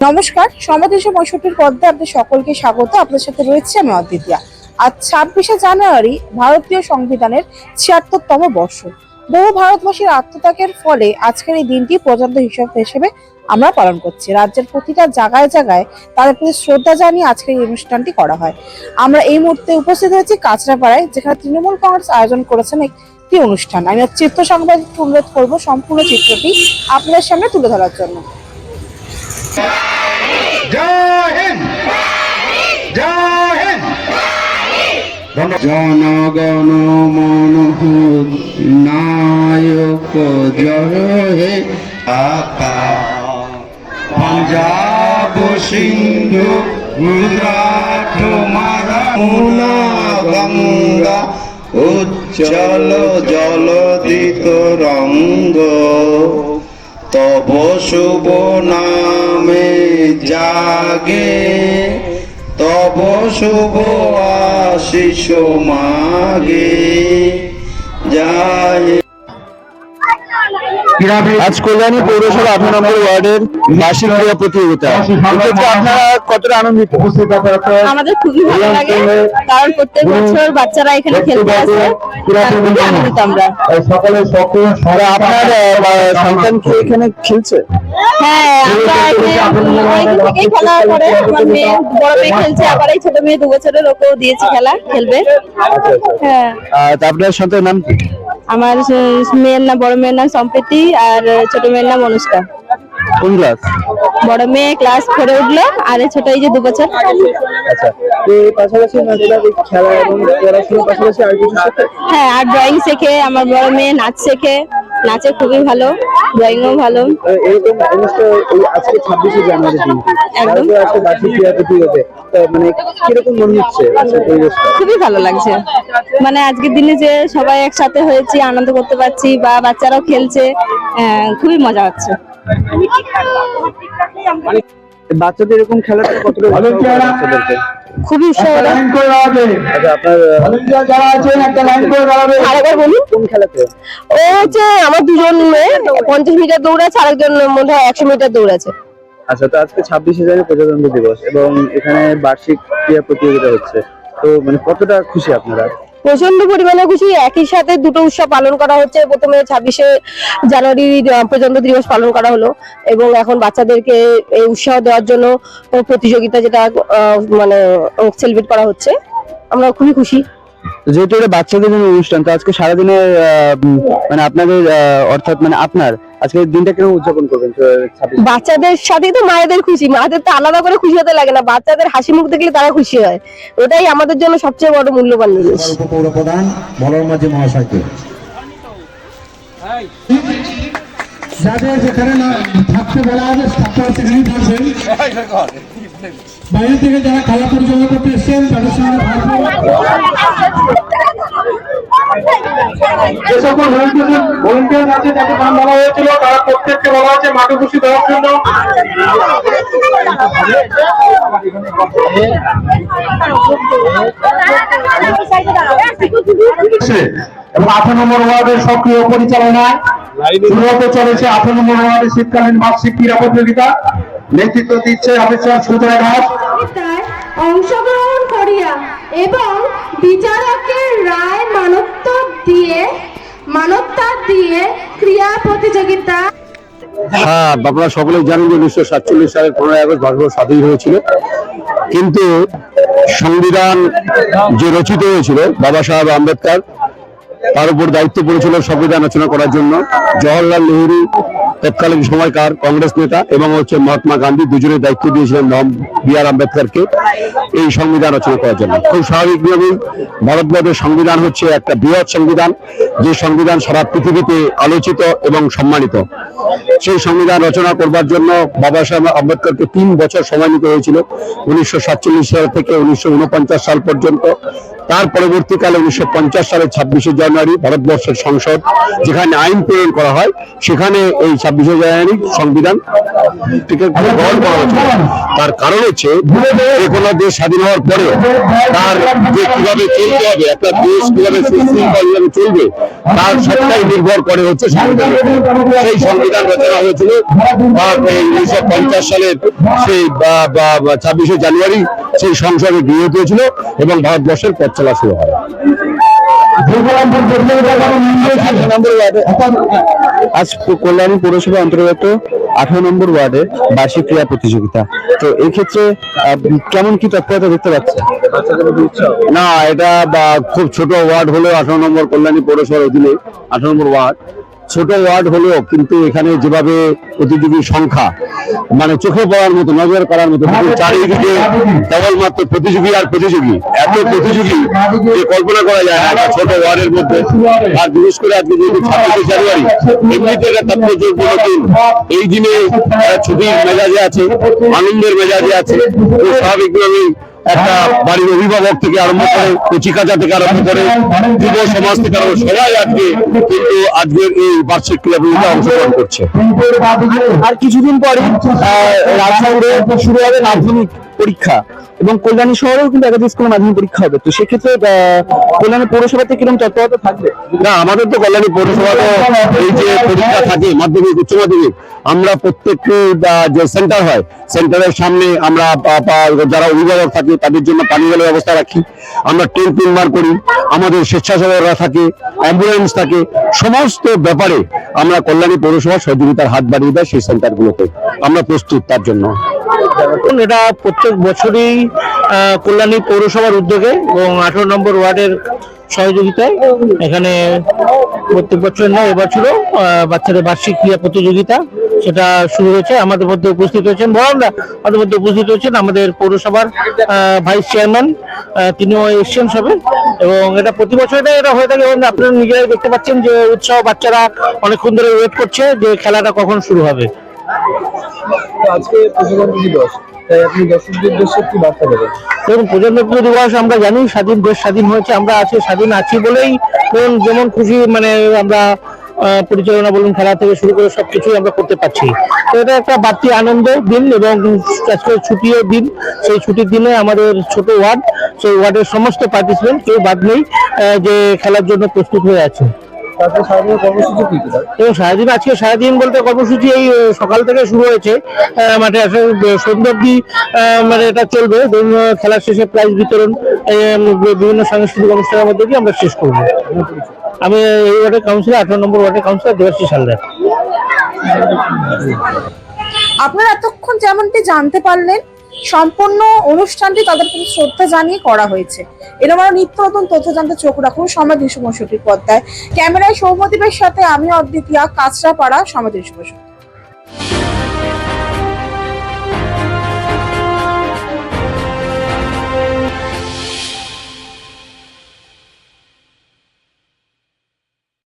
নমস্কার সমাদেশে পঁয়ষট্টির পর্দে আপনাদের সকলকে স্বাগত। আপনাদের সাথে রয়েছে আমি অদ্বিতীয়া আজ ছাব্বিশে জানুয়ারি ভারতীয় সংবিধানের ছিয়াত্তরতম বর্ষ। বহু ভারতবাসীর আত্মত্যাগের ফলে আজকের এই দিনটি প্রজান্ত হিসাব হিসেবে আমরা পালন করছি। রাজ্যের প্রতিটা জায়গায় জায়গায় তাদের প্রতি শ্রদ্ধা জানিয়ে আজকের এই অনুষ্ঠানটি করা হয়। আমরা এই মুহূর্তে উপস্থিত হয়েছি কাঁচরাপাড়ায়, যেখানে তৃণমূল কংগ্রেস আয়োজন করেছেন একটি অনুষ্ঠান। আমি চিত্র সাংবাদিক অনুরোধ করব, সম্পূর্ণ চিত্রটি আপনাদের সামনে তুলে ধরার জন্য। জনগণ মন নায়ক জয় হে আকা পাঞ্জাব সিন্ধু গুজরাট মারা গঙ্গা উজ্জ্বল জলদিত রঙ্গ। তব শুভ নামে জাগে তব শুভ আশিস মাগে। যায় আজ কল্যাণী পৌরসভা আঠারো নম্বর ওয়ার্ডের বার্ষিক ক্রীড়া প্রতিযোগিতা। এক্ষেত্রে আপনারা কতটা আনন্দিত? আমাদের খুবই ভালো লাগে কারণ প্রত্যেক বছর বাচ্চারা এখানে খেলতে আসে আমরা। আপনার সন্তান কি এখানে খেলছে? হ্যাঁ আমরা থেকেই খেলা করে। আমার মেয়ে বড় মেয়ে খেলছে আবার এই ছোট মেয়ে দু বছরের ওকেও দিয়েছি খেলা খেলবে। হ্যাঁ। আপনার সন্তানের নাম কি? আমার মেয়ের নাম বড় মেয়ের নাম সম্প্রীতি আর ছোট মেয়ের নাম অনুষ্কা। কোন ক্লাস? বড় মেয়ে ক্লাস করে উঠল আর ছোট এই যে দু বছর আচ্ছা? হ্যাঁ আর ড্রয়িং শেখে আমার বড় মেয়ে নাচ শেখে। নাচে খুবই ভালো ড্রয়িংও ভালো। এরকম এই আজকে ছাব্বিশে জানুয়ারি দিনটি। একদম। প্রতিযোগিতা মানে কীরকম মনে হচ্ছে খুবই ভালো লাগছে। মানে আজকের দিনে যে সবাই একসাথে হয়েছি আনন্দ করতে পারছি বা বাচ্চারাও খেলছে আহ, খুবই মজা হচ্ছে। বাচ্চাদের এরকম খেলাটা কতটা বাচ্চাদেরকে? খুবই উৎসাহ। আচ্ছা আপনার আরেকবার বলুন। কোন খেলাতে ও হচ্ছে আমার দুজন মেয়ে পঞ্চাশ মিটার দৌড় আছে আরেকজন মনে হয় একশো মিটার দৌড় আছে। আচ্ছা তো আজকে ছাব্বিশে জানুয়ারি প্রজাতন্ত্র দিবস এবং এখানে বার্ষিক ক্রীড়া প্রতিযোগিতা হচ্ছে। তো মানে কতটা খুশি আপনারা? প্রচণ্ড পরিমাণে খুশি। একই সাথে দুটো উৎসব পালন করা হচ্ছে। প্রথমে ছাব্বিশে জানুয়ারি প্রজাতন্ত্র দিবস পালন করা হলো এবং এখন বাচ্চাদেরকে এই উৎসাহ দেওয়ার জন্য প্রতিযোগিতা যেটা মানে সেলিব্রেট করা হচ্ছে। আমরা খুবই খুশি। যেহেতু এটা বাচ্চাদের জন্য অনুষ্ঠান তো আজকে সারাদিনের মানে আপনাদের অর্থাৎ মানে আপনার আজকের দিনটা কীরকম উদযাপন করবেন? বাচ্চাদের সাথে তো মায়েদের খুশি মায়েদের তো আলাদা করে খুশি হতে লাগে না বাচ্চাদের হাসি মুখ দেখলে তারা খুশি হয়। ওটাই আমাদের জন্য সবচেয়ে বড় মূল্যবান জিনিস। মাঝি মহাশয়কে। যাদের যেখানে না থাকতে বলা হবে থাকতে সেখানেই থাকবেন। বাইরে থেকে যারা খেলা পরিচালনা করতে এসছেন তাদের সঙ্গে যে সকল ভলেন্টিয়ার আছে যাদের নাম বলা হয়েছিল তারা প্রত্যেককে বলা হয়েছে খুশি দেওয়ার জন্য। এবং আঠারো নম্বর ওয়ার্ডের সক্রিয় পরিচালনায় শুরু হতে চলেছে আঠারো নম্বর ওয়ার্ডের শীতকালীন বার্ষিক ক্রীড়া প্রতিযোগিতা। নেতৃত্ব দিচ্ছে অফিসার সুজয় দাস। অংশগ্রহণ করিয়া এবং বিচারকের রায় মানত্ব দিয়ে মানবতা দিয়ে ক্রিয়া প্রতিযোগিতা। হ্যাঁ আপনারা সকলেই জানেন যে উনিশশো সাতচল্লিশ সালের পনেরোই আগস্ট ভারতবর্ষ স্বাধীন হয়েছিল। কিন্তু সংবিধান যে রচিত হয়েছিল, বাবা সাহেব আম্বেদকর, তার উপর দায়িত্ব পড়েছিল সংবিধান রচনা করার জন্য। জওয়াহরলাল নেহরু তৎকালীন সময়কার কংগ্রেস নেতা এবং হচ্ছে মহাত্মা গান্ধী দুজনের দায়িত্ব দিয়েছিলেন বি আর আম্বেদকরকে এই সংবিধান রচনা করার জন্য। খুব স্বাভাবিকভাবেই ভারতবর্ষের সংবিধান হচ্ছে একটা বৃহৎ সংবিধান, যে সংবিধান সারা পৃথিবীতে আলোচিত এবং সম্মানিত। সেই সংবিধান রচনা করবার জন্য বাবা সাহেব আম্বেদকরকে তিন বছর সময় নিতে হয়েছিল, উনিশশো সাতচল্লিশ সাল থেকে উনিশশো ঊনপঞ্চাশ সাল পর্যন্ত। তার পরবর্তীকালে উনিশশো পঞ্চাশ সালের ছাব্বিশে জানুয়ারি ভারতবর্ষের সংসদ যেখানে আইন প্রণয়ন করা হয় সেখানে এই ছাব্বিশে জানুয়ারি সংবিধান থেকে গ্রহণ করা হয়েছিল তার কারণ হচ্ছে যে কোনো দেশ স্বাধীন হওয়ার পরে তার যে কীভাবে চলতে হবে একটা দেশ কীভাবে সুশৃঙ্খলভাবে চলবে তার সবটাই নির্ভর করে হচ্ছে সংবিধান। সেই সংবিধান রচনা হয়েছিল উনিশশো পঞ্চাশ সালের সেই ছাব্বিশে জানুয়ারি সেই সংসদে গৃহীত হয়েছিল এবং ভারতবর্ষের পথ চলা শুরু হয়। আজ কল্যাণী পৌরসভা অন্তর্গত আঠারো নম্বর ওয়ার্ডে বার্ষিক ক্রীড়া প্রতিযোগিতা। তো এই ক্ষেত্রে কেমন কি তৎপরতা দেখতে পাচ্ছে না এটা খুব ছোট ওয়ার্ড হলেও আঠারো নম্বর কল্যাণী পৌরসভার অধীনে আঠারো নম্বর ওয়ার্ড। ছোট ওয়ার্ড হলেও কিন্তু এখানে যেভাবে প্রতিযোগীর সংখ্যা মানে চোখে পড়ার মতো নজর করার মতো চারিদিকে কেবলমাত্র প্রতিযোগী আর প্রতিযোগী। এত প্রতিযোগী যে কল্পনা করা যায় না ছোট ওয়ার্ডের মধ্যে। আর বিশেষ করে আজকে যেহেতু ছাব্বিশে জানুয়ারি এমনিতে একটা তাৎপর্যপূর্ণ দিন। এই দিনে ছুটির মেজাজে আছে আনন্দের মেজাজে আছে। স্বাভাবিকভাবেই একটা বাড়ির অভিভাবক থেকে আরম্ভ করে কচিকাজা থেকে আরম্ভ করে যুব সমাজ থেকে আরম্ভ সবাই আজকে কিন্তু আজকের এই বার্ষিক ক্রিয়াগুলিতে অংশগ্রহণ করছে। আর কিছুদিন পরে রাজশাহী শুরু হবে মাধ্যমিক পরীক্ষা এবং কল্যাণী শহরেও কিন্তু একাধিক স্কুলের মাধ্যমিক পরীক্ষা হবে। তো সেক্ষেত্রে কল্যাণী পৌরসভাতে কীরকম তৎপরতা থাকবে? না, আমাদের তো কল্যাণী পৌরসভা তো এই যে পরীক্ষা থাকে, মাধ্যমিক, উচ্চ মাধ্যমিক, আমরা প্রত্যেকটি যে সেন্টার হয়, সেন্টারের সামনে আমরা যারা অভিভাবক থাকে, তাদের জন্য পানীয় জলের ব্যবস্থা রাখি। আমরা টেন্ট নির্মাণ করি, আমাদের স্বেচ্ছাসেবকরা থাকে, অ্যাম্বুলেন্স থাকে, সমস্ত ব্যাপারে আমরা কল্যাণী পৌরসভার সহযোগিতার হাত বাড়িয়ে দেয় সেই সেন্টারগুলোতে। আমরা প্রস্তুত তার জন্য। এটা প্রত্যেক বছরই কল্যাণী পৌরসভার উদ্যোগে এবং আঠারো নম্বর ওয়ার্ডের সহযোগিতায় এখানে প্রত্যেক বছর নয় এবছরও বাচ্চাদের বার্ষিক ক্রীড়া প্রতিযোগিতা সেটা শুরু হয়েছে। আমাদের মধ্যে উপস্থিত হয়েছেন বড়রা আমাদের মধ্যে উপস্থিত হয়েছেন আমাদের পৌরসভার ভাইস চেয়ারম্যান তিনিও এসছেন সবে। এবং এটা প্রতি বছর এটা হয়ে থাকে এবং আপনারা নিজেরাই দেখতে পাচ্ছেন যে উৎসাহ বাচ্চারা অনেকক্ষণ ধরে ওয়েট করছে যে খেলাটা কখন শুরু হবে। আজকে প্রতিবন্ধী দিবস, তাই আপনি দর্শকদের উদ্দেশ্যে কি বার্তা দেবেন। ধরুন প্রজাতন্ত্র দিবস আমরা জানি, স্বাধীন দেশ স্বাধীন হয়েছে, আমরা আছি, স্বাধীন আছি বলেই যেমন খুশি মানে আমরা পরিচালনা বলুন, খেলা থেকে শুরু করে সবকিছুই আমরা করতে পারছি। তো এটা একটা বাড়তি আনন্দ দিন এবং আজকে ছুটিও দিন। সেই ছুটির দিনে আমাদের ছোট ওয়ার্ড, সেই ওয়ার্ডের সমস্ত পার্টিসিপেন্ট কেউ বাদ নেই যে খেলার জন্য প্রস্তুত হয়ে আছে। তারপরে সারাদিনের কর্মসূচি কি কি এবং সারাদিন আজকে সারাদিন বলতে কর্মসূচি এই সকাল থেকে শুরু হয়েছে। মাঠে আসলে সন্ধ্যা অব্দি মানে এটা চলবে। খেলার শেষে প্রাইজ বিতরণ বিভিন্ন সাংস্কৃতিক অনুষ্ঠানের মধ্যে দিয়ে আমরা শেষ করব। আমি এই ওয়ার্ডের কাউন্সিলর আঠারো নম্বর ওয়ার্ডের কাউন্সিলর দেবাশী সালদার আপনারা এতক্ষণ যেমনটি জানতে পারলেন সম্পূর্ণ অনুষ্ঠানটি তাদের প্রতি শ্রদ্ধা জানিয়ে করা হয়েছে। এরকম আরও নিত্য নতুন তথ্য জানতে চোখ রাখুন সমাজ শুভ পঁয়ষট্টি পদ্মায় ক্যামেরায় সৌমদীপের সাথে আমি অদ্বিতীয়া, কাঁচরাপাড়া সমাধি শুভ